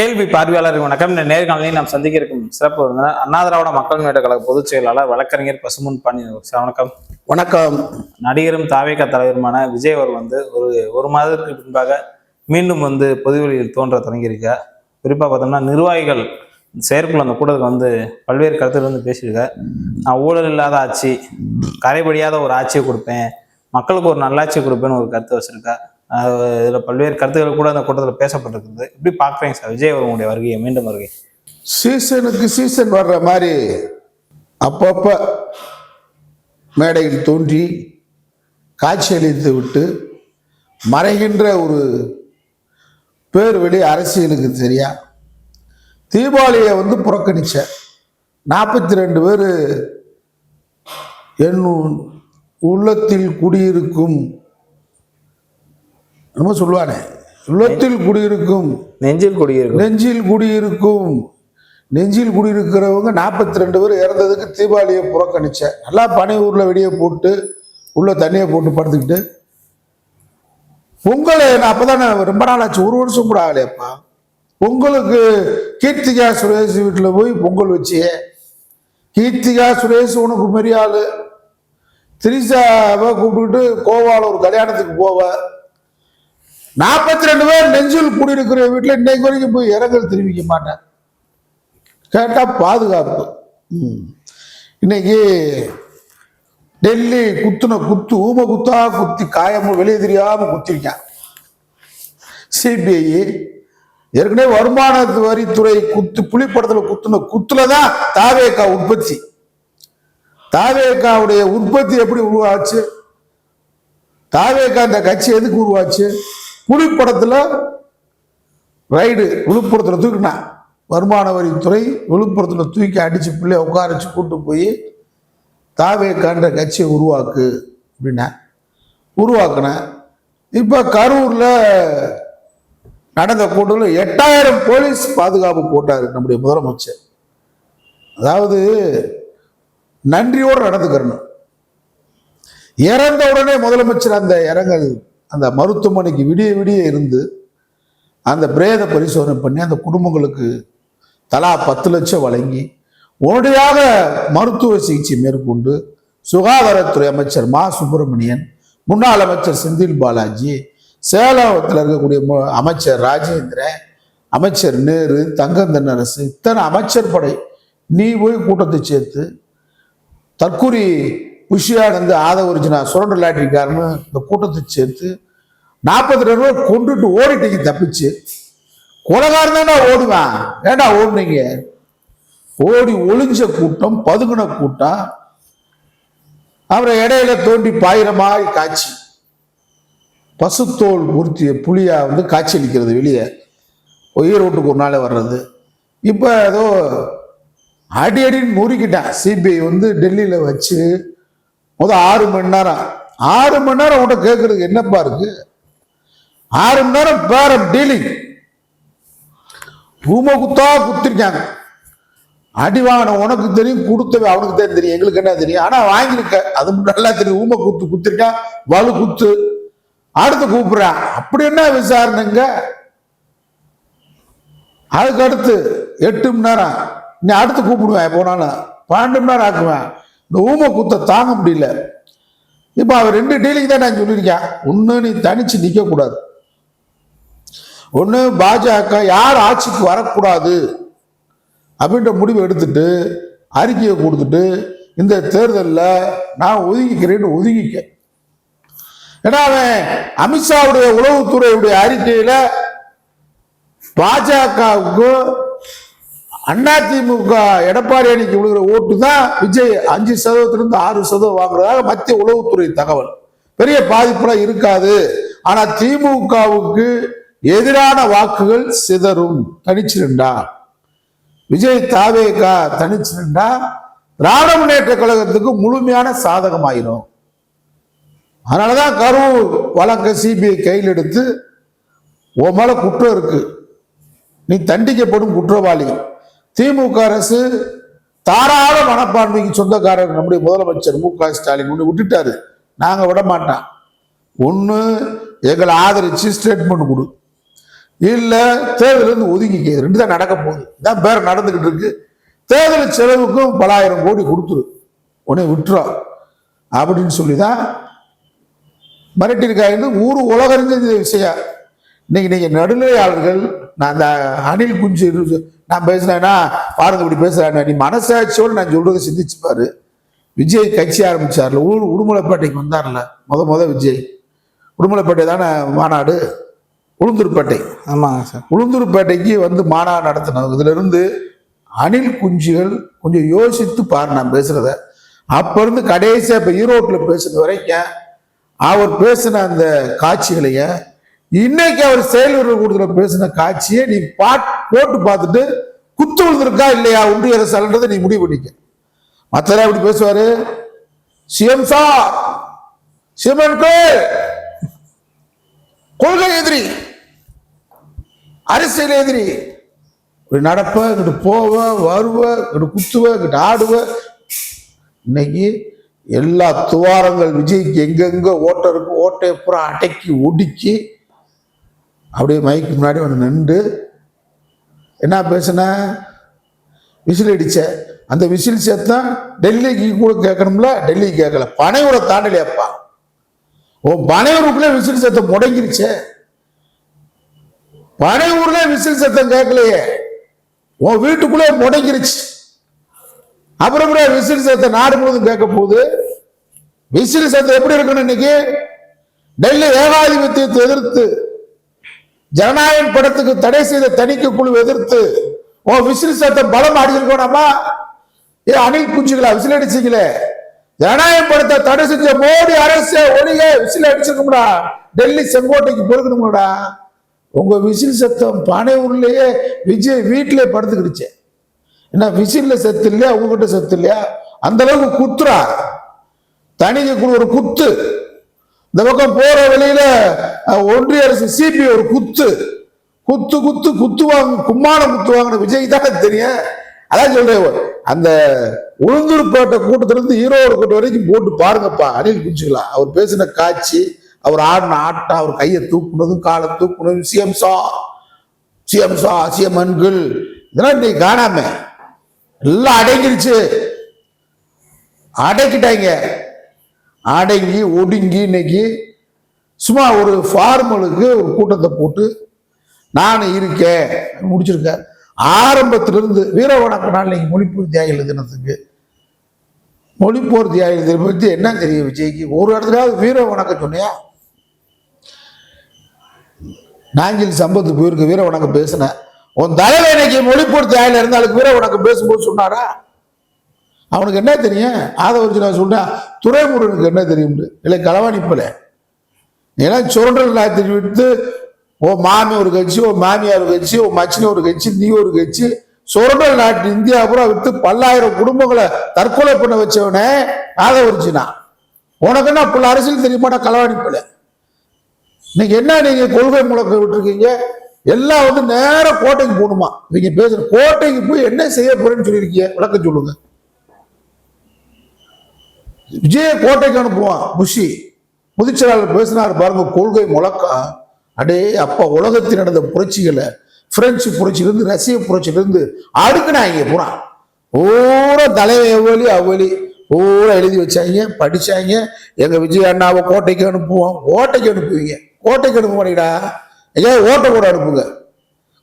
கேள்வி பார்வையாளர் வணக்கம். இந்த நேர்காணலில் நாம் சந்திக்க இருக்கும் சிறப்பு விருந்தினர் அண்ணா திராவிட மக்கள் முன்னேற்ற கழக பொதுச் செயலாளர் வழக்கறிஞர் பசுமுன் பாண்டி சார் வணக்கம். வணக்கம். நடிகரும் தாவேக தலைவருமான விஜய் அவர் வந்து ஒரு ஒரு மாதத்திற்கு பின்பாக மீண்டும் வந்து பொதுவெளியில் தோன்ற தொடங்கியிருக்க குறிப்பாக பார்த்தோம்னா நிர்வாகிகள் செயற்குழு அந்த கூட்டத்துக்கு வந்து பல்வேறு கருத்துக்கள் வந்து பேசியிருக்க நான் ஊழல் இல்லாத ஆட்சி கரைபடியாத ஒரு ஆட்சியை கொடுப்பேன் மக்களுக்கு ஒரு நல்லாட்சி கொடுப்பேன்னு ஒரு கருத்து வச்சிருக்கா அஹ் இதில் பல்வேறு கருத்துக்கள் கூட அந்த கூட்டத்தில் பேசப்பட்டிருக்குது. எப்படி பார்க்குறீங்க சார்? விஜய் அவர்களுடைய வருகையை மீண்டும் வருகை. சீசனுக்கு சீசன் வர்ற மாதிரி அப்பப்ப மேடையில் தோன்றி காட்சியளித்து விட்டு மறைகின்ற ஒரு பேர் வெளி அரசியலுக்கு தெரியா? தீபாவளியை வந்து புறக்கணிச்ச நாற்பத்தி ரெண்டு பேர் என் உள்ளத்தில் குடியிருக்கும் என்னமோ சொல்லுவானே உள்ளத்தில் குடியிருக்கும். நெஞ்சில் குடியிருக்கும். நெஞ்சில் குடியிருக்கும். நெஞ்சில் குடியிருக்கிறவங்க நாற்பத்தி ரெண்டு பேர் இறந்ததுக்கு தீபாவளியை புறக்கணிச்சேன் நல்லா பனை ஊரில் வெடியை போட்டு உள்ள தண்ணியை போட்டு படுத்துக்கிட்டு பொங்கல் நான் அப்பதானே ரொம்ப நாள் ஆச்சு ஒரு வருஷம் கூட ஆகலையப்பா. பொங்கலுக்கு கீர்த்திகா சுரேஷ் வீட்டில் போய் பொங்கல் வச்சியே. கீர்த்திகா சுரேஷ் உனக்கு பெரிய ஆளு. திரிசாவை கூப்பிட்டுட்டு கோவால ஒரு கல்யாணத்துக்கு போவ. நாற்பத்தி ரெண்டு பேர் நெஞ்சில் கூடியிருக்கிற வீட்டில் இன்னைக்கு வரைக்கும் போய் இறங்கல் தெரிவிக்க மாட்டேன். கேட்டால் பாதுகாப்பு. ம். இன்னைக்கு டெல்லி குத்துன குத்து ஊம குத்தா குத்தி காயமும் வெளியே தெரியாமல் குத்திருக்கேன். சிபிஐ ஏற்கனவே வருமான வரித்துறை குத்து புலிப்படத்தில் குத்துன குத்துல தான் தாவேக்கா உற்பத்தி. தாவேக்காவுடைய உற்பத்தி எப்படி உருவாச்சு? தாவேக்கா இந்த கட்சி எதுக்கு உருவாச்சு? புலிப்படத்துல ரைடு விழுப்புரத்தில் தூக்கினான். வருமான வரித்துறை விழுப்புரத்தில் தூக்கி அடித்து பிள்ளைய உட்கார வச்சு கூட்டு போய் தாவே கண்ட கட்சியை உருவாக்கு அப்படின்னேன் உருவாக்குனேன் இப்போ கரூரில் நடந்த கூட்டத்தில் எட்டாயிரம் போலீஸ் பாதுகாப்பு போட்டார் நம்முடைய முதலமைச்சர். அதாவது நன்றியோடு நடந்துக்கிறணும். இறந்த உடனே முதலமைச்சர் அந்த இறங்கல் அந்த மருத்துவமனைக்கு விடிய விடிய இருந்து அந்த பிரேத பரிசோதனை பண்ணி அந்த குடும்பங்களுக்கு தலா பத்து லட்சம் வழங்கி உடனடியாக மருத்துவ சிகிச்சை மேற்கொண்டு சுகாதாரத்துறை அமைச்சர் மா. சுப்பிரமணியன் முன்னாள் அமைச்சர் செந்தில் பாலாஜி சேலத்தில் இருக்கக்கூடிய அமைச்சர் ராஜேந்திரன் அமைச்சர் நேரு தங்கம் தென்னரசு இத்தனை அமைச்சர் படை நீ போய் கூட்டத்தை சேர்த்து தற்கூரி புஷியானந்து ஆதவரிஜினா சுரண்ட லாட்டரிக்காரன்னு இந்த கூட்டத்தை சேர்த்து நாற்பத்தி ரெண்டு பேர் கொண்டுட்டு ஓடிட்டீங்க தப்பிச்சு. கொலகாரன் தானே ஓடுவான். ஏண்டா ஓடுனீங்க? ஓடி ஒளிஞ்ச கூட்டம் பதுங்கின கூட்டம். அப்புறம் இடையில தோண்டி பாயிற மாதிரி காட்சி. பசுத்தோல் முருத்தி புளியா வந்து காட்சி அளிக்கிறது வெளியே. ஈரோட்டுக்கு ஒரு நாள் வர்றது. இப்போ ஏதோ அடி அடின்னு முறுக்கிட்டான். சிபிஐ வந்து டெல்லியில் வச்சு முதல் ஆறு மணி நேரம். ஆறு மணி நேரம் உங்கள்கிட்ட கேட்குறதுக்கு என்னப்பா இருக்கு? ஆறு மணி நேரம் பேரம் டீலிங். ரூமை குத்தா குத்திருக்காங்க. அடி வாங்கின உனக்கு தெரியும் கொடுத்தவை அவனுக்கு தான் தெரியும். எங்களுக்கு என்ன தெரியும்? ஆனால் வாங்கியிருக்க. அது நல்லா தெரியும். ஊமை குத்து குத்திருக்கான் வலு குத்து. அடுத்து கூப்பிட்றான். அப்படி என்ன விசாரணைங்க? அதுக்கு அடுத்து எட்டு மணி நேரம். நீ அடுத்து கூப்பிடுவேன் போனாலும் பன்னெண்டு மணி நேரம் ஆக்குவேன். இந்த ஊம குத்த தாங்க முடியல. இப்போ அவன் ரெண்டு டீலிங் தான் நான் சொல்லியிருக்கேன். ஒன்று நீ தனிச்சு நிற்கக்கூடாது ஒன்று பாஜக யார் ஆட்சிக்கு வரக்கூடாது அப்படின்ற முடிவை எடுத்துட்டு அறிக்கையை கொடுத்துட்டு இந்த தேர்தலில் நான் ஒதுங்கிக்கிறேன்னு ஒதுங்கிக்க. ஏன்னா அவன் அமித்ஷாவுடைய உளவுத்துறையுடைய அறிக்கையில் பாஜகவுக்கு அதிமுக எடப்பாடி அணிக்கு விழுகிற ஓட்டு தான் விஜய் அஞ்சு சதவீதத்திலிருந்து ஆறு சதவீதம் வாங்குறதாக மத்திய உளவுத்துறை தகவல். பெரிய பாதிப்புலாம் இருக்காது. ஆனா திமுகவுக்கு எதிரான வாக்குகள் சிதறும். தனிச்சிருண்டா விஜய் தாவேகா தனிச்சிருண்டா திராவிட முன்னேற்ற கழகத்துக்கு முழுமையான சாதகமாயிரும். அதனாலதான் கரூர் வழக்க சிபிஐ கையில் எடுத்து உன் மேல குற்றம் இருக்கு. நீ தண்டிக்கப்படும் குற்றவாளி. திமுக அரசு தாராள மனப்பான்மைக்கு சொந்தக்காரர் நம்முடைய முதலமைச்சர் மு க ஸ்டாலின் ஒன்று விட்டுட்டாரு. நாங்கள் விட மாட்டோம் ஒன்று எங்களை ஆதரிச்சு ஸ்டேட்மெண்ட் கொடு. இல்லை தேர்தலிருந்து ஒதுங்கிக்க. ரெண்டு தான் நடக்க போகுது. இதான் பேர் நடந்துக்கிட்டு இருக்கு. தேர்தல் செலவுக்கும் பலாயிரம் கோடி கொடுத்துரு. உடனே விட்டுரும் அப்படின்னு சொல்லி தான் மிரட்டியிருக்காங்க ஊர் உலகறிஞ்ச இந்த விஷயம். இன்னைக்கு நீங்கள் நடுநிலையாளர்கள் நான் அந்த அணில் குஞ்சு நான் பேசுனேன்னா பாருங்க இப்படி பேசுறேன் நீ மனசாட்சியோடு நான் சொல்றதை சிந்திச்சு பாரு. விஜய் கட்சி ஆரம்பிச்சார்ல ஊர் உடுமலைப்பேட்டைக்கு வந்தார்ல முத முத விஜய். உடுமலைப்பேட்டை தானே மாநாடு? உளுந்தூர்பேட்டை. ஆமாங்க சார். உளுந்தூர்பேட்டைக்கு வந்து மாநாடு நடத்தினோம். இதுல இருந்து அணில் குஞ்சுகள் கொஞ்சம் யோசித்து பாரு நான் பேசுறத. அப்ப இருந்து கடைசியா இப்ப ஈரோட்ல பேசுன வரைக்கும் அவர் பேசின அந்த காட்சிகளைய இன்னைக்கு அவர் செயல்வர்கள் கூட்டத்தில் பேசின காட்சியை நீ பாட் போட்டு பார்த்துட்டு குத்து விழுந்திருக்கா இல்லையா ஒன்றிய அரசான்றதை நீ முடிவு பண்ணிக்க. மற்றவரை அப்படி பேசுவாரு? சிஎம் சார் சிஎம் கொள்கை எதிரி அரசியல் எதிரி. இப்படி நடப்ப இங்கிட்டு போவ வருவ இங்கிட்டு குத்துவ இங்கிட்டு ஆடுவ. இன்னைக்கு எல்லா துவாரங்கள் விஜய்க்கு எங்கெங்க ஓட்டை இருக்கு ஓட்டையை பூரா அடக்கி ஒடுக்கி அப்படியே மைக்கு முன்னாடி ஒன்று நின்று என்ன பேசுன? விசில் அடிச்ச. அந்த விசில் சத்தம் டெல்லிக்கு கூட கேட்கணும்ல? டெல்லிக்கு கேட்கல. பனையோட தாண்டலையாப்பா. ஓ பனையூருக்குள்ளே விசில் சத்தம் முடங்கிருச்சே. பனையூர்ல விசில் சத்தம் கேட்கலையே. உன் வீட்டுக்குள்ளே முடங்கிருச்சு. அப்புறம் கூட விசில் சத்தம் நாடு முழுவதும் கேட்க போகுது. விசில் சத்தம் எப்படி இருக்கணும் இன்னைக்கு? டெல்லி ஏகாதிபத்தியத்தை எதிர்த்து ஜனநாயக படத்துக்கு தடை செய்த தணிக்கை குழு எதிர்த்து ஓ விசில் சத்தம் பலம் அடிச்சிருக்கோனாமா ஏ அணில் குஞ்சுகளா விசில் அடிச்சீங்களே ஜனநாயகம் படத்தை தடை செஞ்ச மோடி அரசு ஒளிக விசில் அடிச்சிருக்கோம்டா. டெல்லி செங்கோட்டைக்கு பொறுக்கணும்டா. உங்க விசில் சத்தம் பானை ஊர்லயே விஜய் வீட்டிலே படுத்துக்கிடுச்சு. என்ன விசில்ல செத்து இல்லையா? உங்ககிட்ட செத்து இல்லையா? அந்த அளவுக்கு குத்துறா. தனிக்கு குழு ஒரு குத்து. இந்த பக்கம் போற வழியில ஒன்றிய அரசு சிபி ஒரு குத்து. குத்து குத்து குத்துவாங்க கும்மாளம் குத்துவாங்கன்னு விஜய் தானே தெரியும். அதான் சொல்றேன் அந்த உளுந்தூர்பேட்டை கூட்டத்திலிருந்து ஈரோடு கூட்டம் வரைக்கும் போட்டு பாருங்கப்பா அனில் குஞ்சுகளா. அவர் பேசின காட்சி அவர் ஆடின ஆட்டம் அவர் கையை தூக்குனதும் காலை தூக்குனதும் சிஎம் சா சிஎம் சா சிஎம் அன்கள் இதெல்லாம் இன்னைக்கு காணாம. எல்லாம் அடங்கிருச்சு. அடக்கிட்டாங்க. அடங்கி ஒடுங்கி இன்னைக்கு சும்மா ஒரு ஃபார்மலுக்கு ஒரு கூட்டத்தை போட்டு நான் இருக்கேன் முடிச்சிருக்கேன் ஆரம்பத்திலிருந்து வீர வணக்க நாள் இன்னைக்கு மொழிப்போர் தியாகிகள் தினத்துக்கு மொழிப்போர் தியாகிகள் தினம் பற்றி என்ன தெரியும் விஜய்க்கு? ஒரு இடத்துலாவது வீர வணக்கம் சொன்னியா? நாஞ்சில் சம்பத்து போயிருக்கு வீர வணக்கம் பேசினேன். உன் தலைவர் இன்னைக்கு மொழிப்போர் தியாகில இருந்தாலும் வீர வணக்கம் பேசும்போது சொன்னாரா? அவனுக்கு என்ன தெரியும்? ஆதவரிச்சு நான் சொல்றேன் துறைமுருகனுக்கு என்ன தெரியும் இல்லை களவாணிப்பல. ஏன்னா சுரண்டல் நாயத்தை விட்டு ஓ மாமி ஒரு கட்சி ஓ மாமியார் ஒரு கட்சி ஓ மச்சினி ஒரு கட்சி நீ ஒரு கட்சி. சுரண்டல் நாட்டு இந்தியா பூரா விட்டு பல்லாயிரம் குடும்பங்களை தற்கொலை பண்ண வச்சவனே ஆதவரிச்சுனா உனக்கு என்ன புள்ள அரசியல் தெரியுமாடா களவாணிப்பல? இன்னைக்கு என்ன நீங்க கொள்கை முழக்க விட்டுருக்கீங்க? எல்லாம் வந்து நேரம் கோட்டைக்கு போகணுமா? நீங்க பேசுற கோட்டைக்கு போய் என்ன செய்ய போறேன்னு சொல்லியிருக்கீங்க? விளக்கம் சொல்லுங்க. விஜய கோட்டைக்கு அனுப்புவான். புஷி முதிச்சலாளர் பேசினார் பாருங்க கொள்கை முழக்கம் அடே அப்பா உலகத்தில் நடந்த புரட்சிகளை பிரெஞ்சு புரட்சியிலிருந்து ரஷ்ய புரட்சியிலிருந்து அடுக்குனாங்க பூரா பூரா தலைவன் எவ்வளி அவ்வளி பூரா எழுதி வச்சாங்க படிச்சாங்க. எங்க விஜய் அண்ணாவை கோட்டைக்கு அனுப்புவோம் கோட்டைக்கு அனுப்புவீங்க. கோட்டைக்கு அனுப்ப மாட்டீங்கடா. ஐயா ஓட்டை கூட அனுப்புங்க?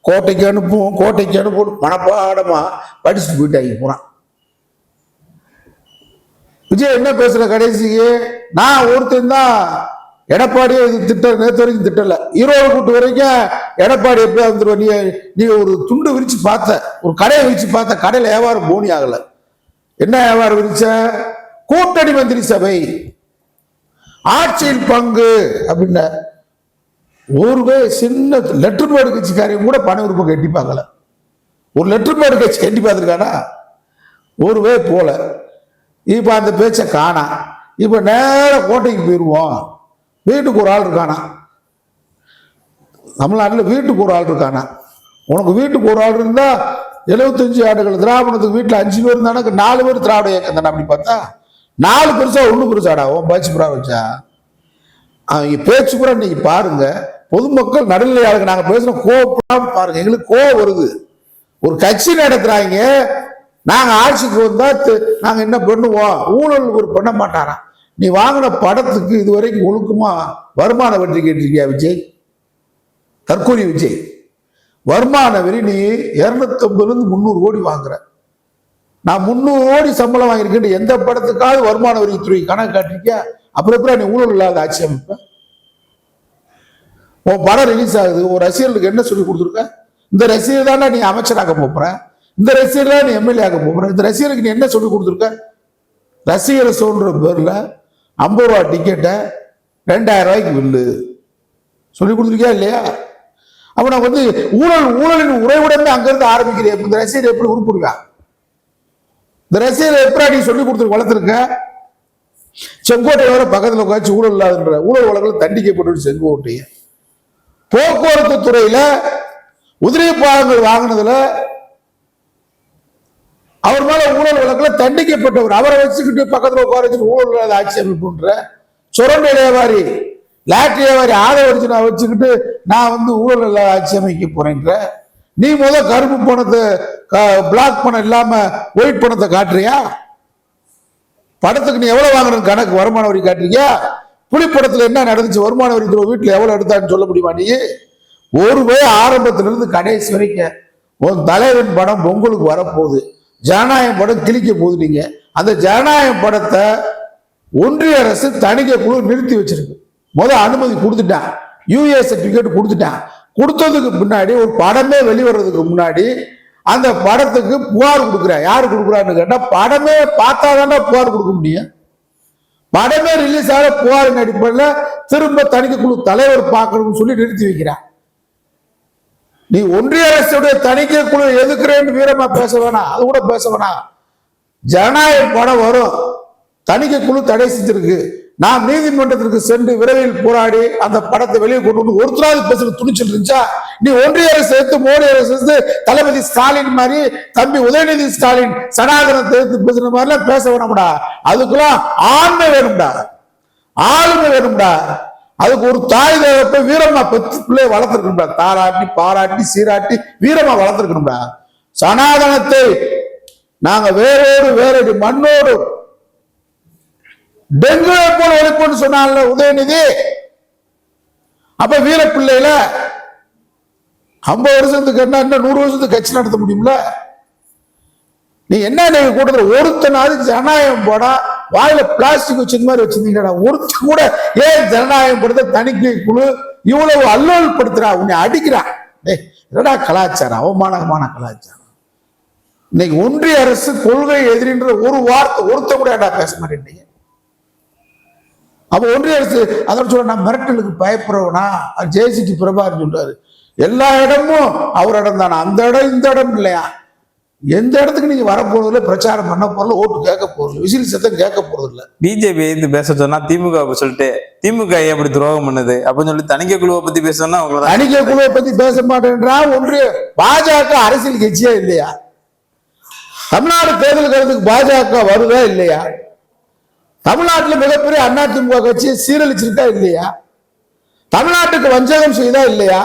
கோட்டைக்கு அனுப்புவோம் கோட்டைக்கு அனுப்புவோம். மனப்பாடமா படிச்சுட்டு போயிட்டாங்க பூரா விஜய் என்ன பேசுற கடைசிக்கு? நான் ஒருத்தன் தான் எடப்பாடியே இது திட்ட நேற்று வரைக்கும் திட்டல. ஈரோடு கூட்டு வரைக்கும் எடப்பாடி எப்படியா வந்துருவோம் நீ நீ ஒரு துண்டு விரிச்சு பார்த்த ஒரு கடையை விரிச்சு பார்த்த கடையில் வியாபாரம் போனி ஆகல. என்ன வியாபாரம் விரிச்ச? கூட்டணி மந்திரி சபை. ஆட்சியில் பங்கு அப்படின்ன. ஒரு சின்ன லெட்டர் பேர்டு கட்சிக்காரையும் கூட பண விருப்பம் கட்டி பார்க்கல ஒரு லெட்டர் பேர்டு கட்சி கட்டி பார்த்துருக்கானா? ஒரு வே போல. இப்போ அந்த பேச்சை காணா. இப்போ நேராக கோட்டைக்கு போயிடுவோம் வீட்டுக்கு ஒரு ஆள் இருக்கானா? தமிழ்நாட்டில் வீட்டுக்கு ஒரு ஆள் இருக்கானா? உனக்கு வீட்டுக்கு ஒரு ஆள் இருந்தால் எழுபத்தஞ்சு ஆண்டுகள் திராவிடத்துக்கு வீட்டில் அஞ்சு பேர் இருந்தானக்கு நாலு பேர் திராவிட இயக்கம் தானே அப்படி பார்த்தா நாலு பெருசா ஒன்று பெருசாடா? உன் பேச்சு புறா வச்சா? அவங்க பேச்சு கூட இன்னைக்கு பாருங்க. பொதுமக்கள் நடுநிலையாளர்கள் நாங்கள் பேசுகிறோம் கோவப்படாமல் பாருங்க. எங்களுக்கு கோவம் வருது. ஒரு கட்சி நடத்துகிறாங்க நாங்கள் ஆட்சிக்கு வந்தால் நாங்கள் என்ன பண்ணுவோம்? ஊழல் ஒரு பண்ண மாட்டாராம். நீ வாங்கின படத்துக்கு இதுவரைக்கும் ஒழுக்கமா வருமான வட்டி கேட்டிருக்கியா விஜய்? தற்கொலை விஜய். வருமான வரி நீ இரநூத்தம்பதுலேருந்து முந்நூறு கோடி வாங்குற. நான் முந்நூறு கோடி சம்பளம் வாங்கியிருக்கேன் எந்த படத்துக்காவது வருமான வரித்துறை கணக்கு காட்டிருக்கியா? அப்புறம் எப்படி நீ ஊழல் இல்லாத ஆட்சி அமைப்ப? உன் படம் ரிலீஸ் ஆகுது. ஒரு ரசிகர்களுக்கு என்ன சொல்லி கொடுத்துருக்க? இந்த ரசிகர் தானே நீ அமைச்சராக போகிறேன் இந்த ரசிகர் தான் நீ எம்எல்ஏ ஆக போகிறேன் இந்த ரசிகருக்கு நீ என்ன சொல்லி கொடுத்துருக்க? ரசிகர் சொல்கிற பேர்ல ஐம்பது ரூபா டிக்கெட்டை ரெண்டாயிரம் ரூபாய்க்கு வில்லு. சொல்லி கொடுத்துருக்கியா இல்லையா? அப்ப நான் வந்து ஊழல் ஊழலின் உறைவிடமே அங்கிருந்து ஆரம்பிக்கிறேன். இந்த ரசிகர் எப்படி உருப்பிடுவா இந்த ரசிகர் எப்படி நீ சொல்லி கொடுத்து வளர்த்துருக்க? செங்கோட்டை வர பக்கத்தில் உட்காந்து ஊழல் இல்லாதுன்ற ஊழல் வழக்கில் தண்டிக்கப்பட்டு செங்கோட்டைய. போக்குவரத்து துறையில உதிரி பாகங்கள் வாங்கினதுல அவர் மேல ஊழல் வழக்கில் தண்டிக்கப்பட்டவர். அவரை வச்சுக்கிட்டு பக்கத்துல உட்கார வச்சுட்டு ஊழல் இல்லாத ஆட்சி அமைப்புன்ற சுரண்ட வியாபாரி லாட்டரி வியாபாரி ஆதரவு நான் வச்சுக்கிட்டு நான் வந்து ஊழல் இல்லாத ஆட்சி அமைக்க போறேன்ற. நீ முத கருப்பு பணத்தை பிளாக் பணம் இல்லாம ஒயிட் பணத்தை காட்டுறியா? படத்துக்கு நீ எவ்வளவு வாங்குற கணக்கு வருமான வரி காட்டுறியா? புலிப்படத்துல என்ன நடந்துச்சு? வருமான வரி வீட்டுல எவ்வளவு எடுத்தான்னு சொல்ல முடியுமா நீ? ஒருவே ஆரம்பத்திலிருந்து இருந்து கடைசி வரைக்கும் உன் தலைவன் படம் பொங்கலுக்கு வரப்போகுது. ஜனநாயக படம் கிழிக்க போகுது நீங்க அந்த ஜனநாயக படத்தை ஒன்றிய அரசு தணிக்கை குழு நிறுத்தி வச்சிருக்கு. முதல் அனுமதி கொடுத்துட்டான் யூஏ சர்டிஃபிகேட் கொடுத்துட்டான் கொடுத்ததுக்கு பின்னாடி ஒரு படமே வெளிவரதுக்கு முன்னாடி அந்த படத்துக்கு புகார் கொடுக்குறா. யார் கொடுக்குறான்னு கேட்டால் படமே பார்த்தா தானே புகார் கொடுக்க முடியும். படமே ரிலீஸ் ஆக புகாரின் அடிப்படையில் திரும்ப தணிக்கை குழு தலைவர் பார்க்கணும்னு சொல்லி நிறுத்தி வைக்கிறான் நீ ஒன்றிய அரசுடைய தணிக்கை குழு எதுக்குறேன்னு வீரமா பேச வேணாம். அது கூட பேச வேணாம். ஜனநாயக படம் வரும். தணிக்கை குழு தடை செஞ்சிருக்கு. நாம் நீதிமன்றத்திற்கு சென்று விரைவில் போராடி அந்த படத்தை வெளியே கொண்டு வந்து ஒருத்தராவது பேசுற துணிச்சல் இருந்துச்சா? நீ ஒன்றிய அரசு எடுத்து மோடி அரசு எடுத்து தளபதி ஸ்டாலின் மாதிரி தம்பி உதயநிதி ஸ்டாலின் சனாதனத்தை எடுத்து பேசுற மாதிரிலாம் பேச வேணாம்டா. அதுக்கெல்லாம் ஆண்மை வேணும்டா. ஆளுமை வேணும்டா. அதுக்கு ஒரு தாய் தேவத்தை வீரமா பெற்று பிள்ளைய வளர்த்துருக்கணும்டா. தாராட்டி பாராட்டி சீராட்டி வீரமா வளர்த்துருக்கணும்டா. சனாதனத்தை நாங்க வேறோடு வேறடி மண்ணோடு டெங்குவை போல ஒழிப்புன்னு சொன்னால உதயநிதி. அப்ப வீர பிள்ளையில ஐம்பது வருஷத்துக்கு என்ன இன்னும் நூறு வருஷத்துக்கு கட்சி நடத்த முடியும்ல? நீ என்ன நீங்க கூட்டத்தில் ஒருத்தனாவது ஜனநாயகம் போடா. வாயில பிளாஸ்டிக் வச்சது மாதிரி வச்சிருந்தீங்கடா. ஒருத்தர் கூட ஏன் ஜனநாயகம் படுத்த தணிக்கை குழு இவ்வளவு அல்லோல் படுத்துறா? உன்னை அடிக்கிறா. டேய் என்னடா கலாச்சாரம்? அவமானமான கலாச்சாரம். இன்னைக்கு ஒன்றிய அரசு கொள்கை எதிரின்ற ஒரு வார்த்தை ஒருத்த கூட ஏடா பேச மாட்டேன் அப்ப ஒன்றிய அரசு அதான் சொல்ல நான் மிரட்டலுக்கு பயப்படுறவனா? ஜேசிக்கு பிரபார் சொல்றாரு. எல்லா இடமும் அவர் இடம் தானே. அந்த இடம் இந்த இடம் இல்லையா? எந்த இடத்துக்கு நீங்க வரப்போறதில்ல பிரச்சாரம் பண்ண போறல ஓட்டு கேட்க போறது விசில் சத்தம் கேட்க போறது இல்ல பிஜேபி எதிர்த்து பேச சொன்னா திமுக சொல்லிட்டு திமுக ஏன் அப்படி துரோகம் பண்ணுது? அப்படின்னு சொல்லி தணிக்கை குழுவை பத்தி பேச சொன்னா உங்களை தான் தணிக்கை குழுவை பத்தி பேச மாட்டேன்றா ஒன்றிய பாஜக அரசியல் கட்சியா இல்லையா? தமிழ்நாடு தேர்தல் கருத்துக்கு பாஜக வருதா இல்லையா? தமிழ்நாட்டுல மிகப்பெரிய அதிமுக கட்சியை சீரழிச்சிருக்கா இல்லையா? தமிழ்நாட்டுக்கு வஞ்சகம் செய்தா இல்லையா?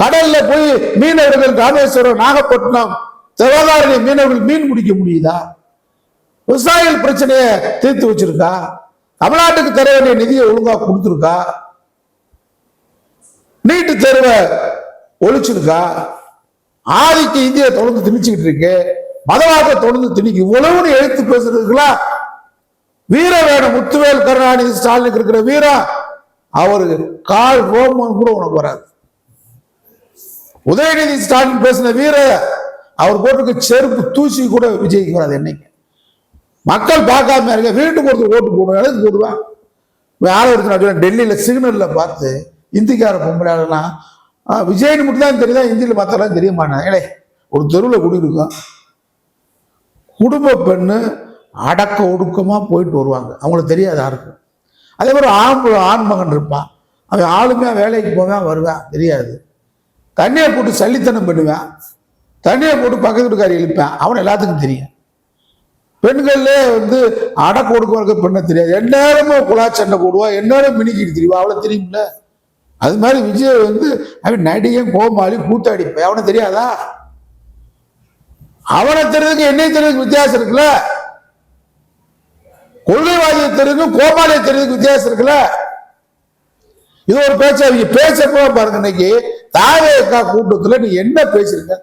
கடல்ல போய் மீனவர்கள் ராமேஸ்வரம் நாகப்பட்டினம் தேவதாரணி மீனவர்கள் மீன் பிடிக்க முடியுதா? விவசாயிகள் பிரச்சனையை தீர்த்து வச்சிருக்கா? தமிழ்நாட்டுக்கு தர வேண்டிய நிதியை ஒழுங்கா கொடுத்துருக்கா? நீட்டு தேர்வை ஒழிச்சிருக்கா? ஆதிக்க இந்திய தொடர்ந்து திணிச்சுக்கிட்டு இருக்கு. மதவாத தொடர்ந்து திணிக்கு. இவ்வளவுன்னு எழுத்து பேசுறதுக்குலாம் வீர வேணும். முத்துவேல் கருணாநிதி ஸ்டாலினுக்கு இருக்கிற வீரம். அவருக்கு கால் ரோமன் கூட உனக்கு வராது. உதயநிதி ஸ்டாலின் பேசின வீர அவர் போட்டிருக்க செருப்பு தூசி கூட விஜய்க்கு வராது என்னைக்கு. மக்கள் பார்க்காம இருக்க வீட்டுக்கு ஒருத்தர் ஓட்டு போடுவோம் எதுக்கு போடுவான் யாரோ ஒருத்தர் டெல்லியில் சிக்னலில் பார்த்து இந்திக்கார பொம்பளைலாம் விஜய்னு மட்டும் தான் தெரியுதா இந்தியில் மற்றெல்லாம் தெரிய மாட்டாங்க ஏழே ஒரு தெருவில் குடியிருக்கோம். குடும்ப பெண்ணு அடக்க ஒடுக்கமாக போயிட்டு வருவாங்க. அவங்களுக்கு தெரியாது யாருக்கும். அதே மாதிரி ஆண் ஆண் மகன் இருப்பான். அவன் ஆளுமையாக வேலைக்கு போவேன் வருவேன் தெரியாது. தண்ணியை போட்டு சல்லித்தனம் பண்ணுவேன். தண்ணியை போட்டு பக்கத்து வீட்டுக்காரி இழுப்பேன். அவன் எல்லாத்துக்கும் தெரியும். பெண்கள்லே வந்து அடை ஒடுக்கம் பெண்ணை தெரியாது. எந்நேரமும் குழா சண்டை போடுவா எந்நேரம் மினிக்கிட்டு தெரியுவா அவளை தெரியும்ல? அது மாதிரி விஜய் வந்து அவன் நடிகன் கோமாளி கூத்தாடி அவனை தெரியாதா? அவனை தெரிஞ்சதுக்கு என்னை தெரிஞ்சதுக்கு வித்தியாசம் இருக்குல்ல? கொள்கைவாதியை தெரிஞ்சுக்கும் கோமாளியை தெரிஞ்சதுக்கு வித்தியாசம் இருக்குல்ல? இது ஒரு பேச்சு. அவங்க பேசப்போ பாருங்க இன்னைக்கு தாவேக்கா கூட்டத்துல நீ என்ன பேசுறீங்க?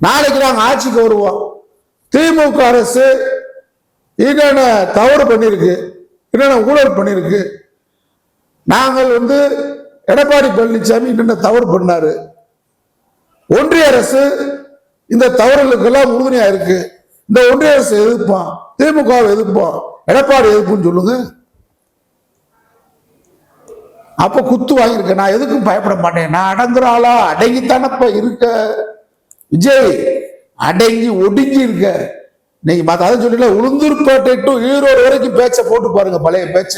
நாளைக்கு நாங்க ஆட்சிக்கு வருவோம். திமுக அரசு என்னென்ன தவறு பண்ணியிருக்கு என்னென்ன ஊழல் பண்ணியிருக்கு நாங்கள் வந்து எடப்பாடி பழனிசாமி என்னென்ன தவறு பண்ணாரு ஒன்றிய அரசு இந்த தவறுகளுக்கெல்லாம் உறுதுணையா இருக்கு இந்த ஒன்றிய அரசு எதிர்ப்பான் திமுகவை எதிர்ப்போம் எடப்பாடி எதிர்ப்புன்னு சொல்லுங்க. அப்ப குத்து வாங்கியிருக்க நான் எதுக்கும் பயப்பட மாட்டேன். நான் அடங்குறாளா? அடங்கித்தானப்ப இருக்க? விஜய் அடங்கி ஒடுங்கி இருக்க நீங்க மத்த அதை சொல்லல உளுந்தூர்பேட்டை டு ஈரோடு வரைக்கும் பேச்ச போட்டு பாருங்க பழைய பேச்ச.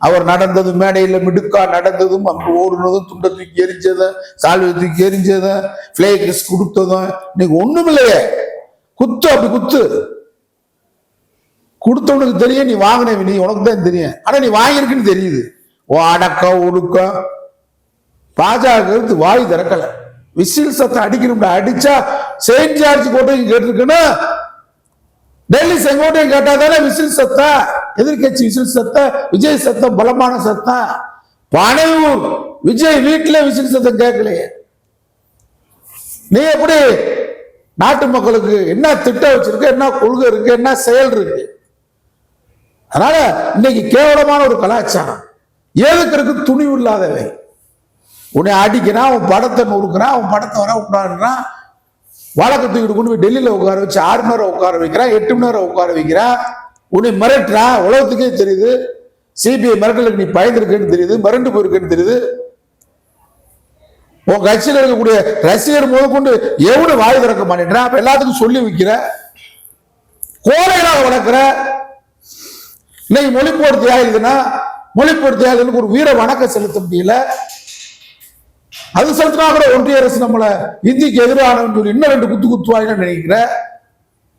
அவர் நடந்ததும் மேடையில மிடுக்கா நடந்ததும் அங்கு ஓடுனதும் துண்டை தூக்கி எரிஞ்சதும் சால்வை தூக்கி எரிஞ்சதும் பிளேக்ஸ் கொடுத்ததும். நீங்க ஒண்ணும் இல்லையே குத்து அப்படி குத்து. கொடுத்தவனுக்கு தெரியும் நீ வாங்கினவி நீ உனக்கு தான் தெரியும். ஆனா நீ வாங்கியிருக்குன்னு தெரியுது. அடக்கம் ஒடுக்கம் பாஜக வாய் திறக்கல. விசில் சத்தம் அடிக்கணும் அடிச்சா செயின்ட் ஜார்ஜ் கோட்டையும் கேட்டிருக்கணும் டெல்லி செங்கோட்டையும் கேட்டா தானே விசில் சத்தம். எதிர்கட்சி விசில் சத்தம் விஜய் சத்தம் பலமான சத்தம். பனையூர் விஜய் வீட்டில் விசில் சத்தம் கேட்கலையே. நீ எப்படி நாட்டு மக்களுக்கு என்ன திட்டம் வச்சிருக்க என்ன கொள்கை இருக்கு என்ன செயல் இருக்கு? அதனால இன்னைக்கு கேவலமான ஒரு கலாச்சாரம். ஏதுக்கிறதுக்கு துணிவு இல்லாதவை உன்னை அடிக்கிறான் அவன் படத்தை நொறுக்கிறான் அவன் படத்தை வர உட்காடுறான் வழக்கு தூக்கிட்டு கொண்டு போய் டெல்லியில் உட்கார வச்சு ஆறு மணி நேரம் உட்கார வைக்கிறான் எட்டு மணி நேரம் உட்கார வைக்கிறான். உன்னை மிரட்டுறான் உலகத்துக்கே தெரியுது. சிபிஐ மிரட்டலுக்கு நீ பயந்துருக்குன்னு தெரியுது மிரண்டு போயிருக்குன்னு தெரியுது. உன் கட்சியில் இருக்கக்கூடிய ரசிகர் முதற்கொண்டு எவ்வளவு வாய் திறக்க மாட்டேன் அப்ப எல்லாத்துக்கும் சொல்லி வைக்கிற கோலைகளாக வளர்க்குற. இன்னைக்கு மொழிப்போர் தியாகிதுன்னா மொழிப்போர் ஒரு வீர வணக்கம் செலுத்த முடியல அது செலுத்தினா கூட ஒன்றிய அரசு நம்மளை இந்திக்கு எதிரானவன் சொல்லி இன்னும் ரெண்டு குத்து குத்துவாயின்னு நினைக்கிற.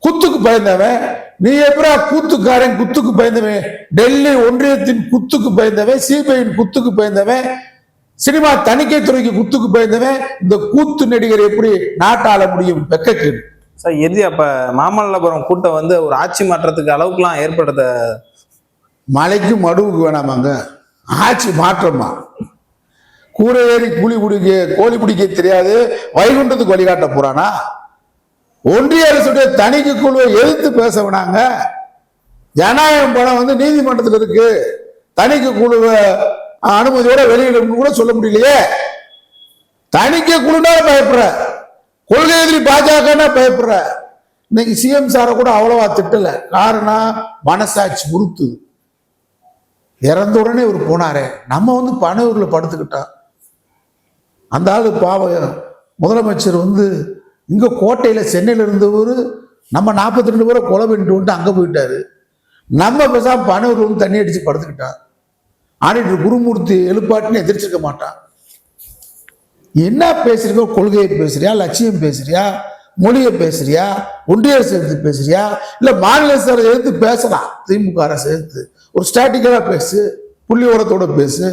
குத்துக்கு பயந்தவன். நீ எப்படா கூத்துக்காரன் குத்துக்கு பயந்தவன். டெல்லி ஒன்றியத்தின் குத்துக்கு பயந்தவன் சிபிஐயின் குத்துக்கு பயந்தவன். சினிமா தணிக்கை துறைக்கு குத்துக்கு பயந்தவன். இந்த கூத்து நடிகர் எப்படி நாட்டாள முடியும்? வெக்கக்கேடு சார் எது அப்ப மாமல்லபுரம் கூட்டம் வந்து ஒரு ஆட்சி மாற்றத்துக்கு அளவுக்குலாம் ஏற்படுத்த மலைக்கு மடுவுக்கு வேணாமாங்க. ஆட்சி மாற்றமா கூரை ஏறி கூலி பிடிக்க கோழி பிடிக்க தெரியாது. வைகுண்டத்துக்கு வழிகாட்ட போறானா? ஒன்றிய அரசுடைய தணிக்கை குழுவை எதிர்த்து பேச வேணாங்க. ஜனநாயகம் பணம் வந்து நீதிமன்றத்தில் இருக்கு. தணிக்கை குழுவை அனுமதியோட வெளியிடணும்னு கூட சொல்ல முடியலையே. தணிக்கை குழுனா பயப்படுற. கொள்கை எதிரி பாஜகன்னா பயப்படுற. இன்னைக்கு சிஎம் சாரை கூட அவ்வளவா திட்டல. காரணம் மனசாட்சி உறுத்துது இறந்த உடனே இவர் போனாரே. நம்ம வந்து பனையூரில் படுத்துக்கிட்டோம் அந்த ஆள் பாவம். முதலமைச்சர் வந்து இங்கே கோட்டையில் சென்னையில் இருந்தவர் நம்ம நாற்பத்தி ரெண்டு பேரை கொலை பண்ணிட்டு வந்துட்டு அங்கே போயிட்டார். நம்ம பேசாம பனையூர் வந்து தண்ணி அடித்து படுத்துக்கிட்டான் ஆடிட்டர் குருமூர்த்தி எழுப்பாட்டுன்னு எதிர்ச்சிருக்க மாட்டான். என்ன பேசுறீங்க கொள்கையை பேசுறியா லட்சியம் பேசுறியா மொழியை பேசுறியா ஒன்றிய அரசு எடுத்து பேசுறியா இல்லை மாநில அரசு எடுத்து பேசலாம் திமுக அரசு எடுத்து ஒரு ஸ்டாட்டிக்கலாக பேசு புள்ளி உரத்தோட பேசு.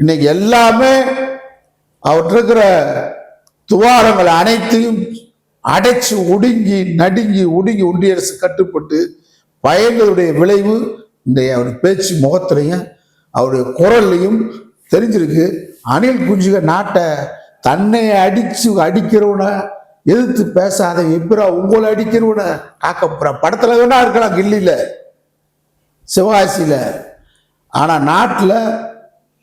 இன்னைக்கு எல்லாமே அவற்றிருக்கிற துவாரங்கள் அனைத்தையும் அடைச்சு ஒடுங்கி நடுங்கி ஒடுங்கி ஒன்றிய அரசு கட்டுப்பட்டு பயந்ததுடைய விளைவு இந்த அவர் பேச்சு முகத்திலையும் அவருடைய குரல்லையும் தெரிஞ்சிருக்கு. அணில் குஞ்சுக நாட்டை தன்னை அடிச்சு அடிக்கிறவன எதிர்த்து பேசாத எப்பரா உங்களை அடிக்கிறவனை காக்க போற படத்துல வேணா இருக்கலாம் கில்லியில. சிவகாசியில் ஆனால் நாட்டில்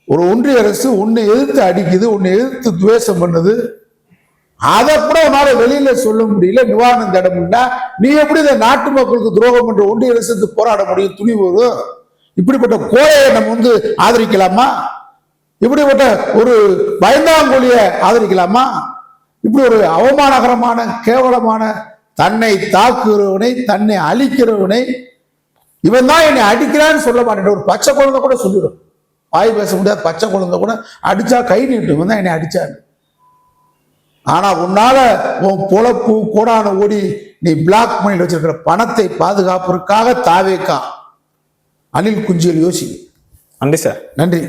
ஒரு ஒன்றிய அரசு உன்னை எதிர்த்து அடிக்குது உன்னை எதிர்த்து துவேஷம் பண்ணுது. அதை கூட உன்னால வெளியில சொல்ல முடியல நிவாரணம் தேட முடியல. நீ எப்படி இந்த நாட்டு மக்களுக்கு துரோகம் பண்ற ஒன்றிய அரசு போராட முடியும்? துணி வரும் இப்படிப்பட்ட கோழையை நம்ம வந்து ஆதரிக்கலாமா? இப்படிப்பட்ட ஒரு பயந்தாங்கொழிய ஆதரிக்கலாமா? இப்படி ஒரு அவமானகரமான கேவலமான தன்னை தாக்குகிறவனை தன்னை அழிக்கிறவனை இவன் தான் என்னை அடிக்கிறான்னு சொல்ல மாட்டேன். ஒரு பச்சை குழந்தை கூட சொல்லிடும். வாய் பேச முடியாது. பச்சை குழந்தை கூட அடிச்சா கை நீட்டும் இவன் தான் என்னை அடிச்சான்னு ஆனா உன்னால உன் பொழப்பு கூடான ஓடி நீ பிளாக் பண்ணிட்டு வச்சிருக்கிற பணத்தை பாதுகாப்பதற்காக தாவேக்கா. அனில் குஞ்சியல் யோசி. நன்றி சார் நன்றி.